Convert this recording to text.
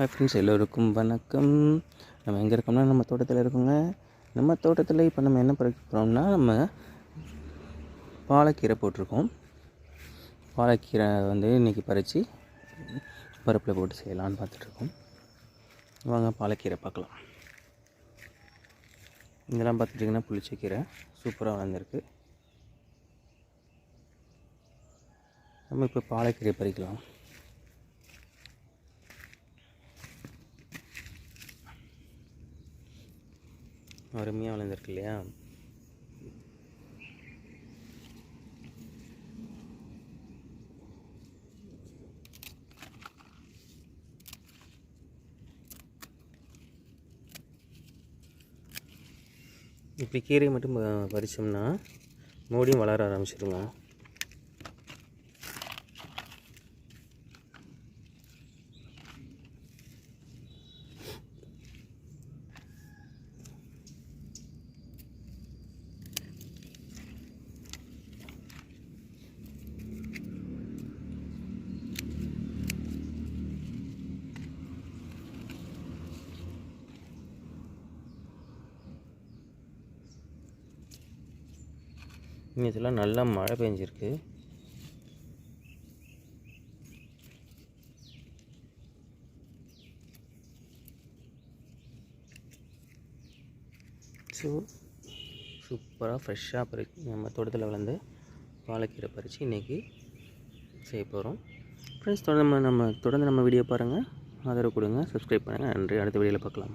Hi friends எல்லோருக்கும் வணக்கம். நம்ம எங்கே இருக்கோம்னா நம்ம தோட்டத்தில் இருக்கோங்க. நம்ம தோட்டத்தில் இப்போ நம்ம என்ன பறிக்க போகிறோம்னா நம்ம பாலக்கீரை போட்டிருக்கோம். பாலக்கீரை வந்து இன்றைக்கி பறித்து பருப்பில் போட்டு செய்யலான்னு பார்த்துட்ருக்கோம். வாங்க பாலக்கீரை பார்க்கலாம். இதெல்லாம் பார்த்துட்டிங்கன்னா புளிச்சக்கீரை சூப்பராக வளர்ந்துருக்கு. நம்ம இப்போ பாலக்கீரை பறிக்கலாம். அருமையாக வளர்ந்துருக்கு இல்லையா? இப்படி கீரையை மட்டும் ப- மோடியும் வளர ஆரம்பிச்சிருங்க இதெல்லாம் நல்லா மழை பெஞ்சிருக்கு. ஸோ சூப்பராக ஃப்ரெஷ்ஷாக பறி நம்ம தோட்டத்தில் வளர்ந்து வாழைக்கீரை பறித்து இன்றைக்கி செய்ய போகிறோம் ஃப்ரெண்ட்ஸ் தொடர்ந்து நம்ம நம்ம தொடர்ந்து நம்ம வீடியோ பாருங்கள் ஆதரவு கொடுங்க. சப்ஸ்கிரைப் பண்ணுங்கள் நன்றி. அடுத்த வீடியோவில் பார்க்கலாம்.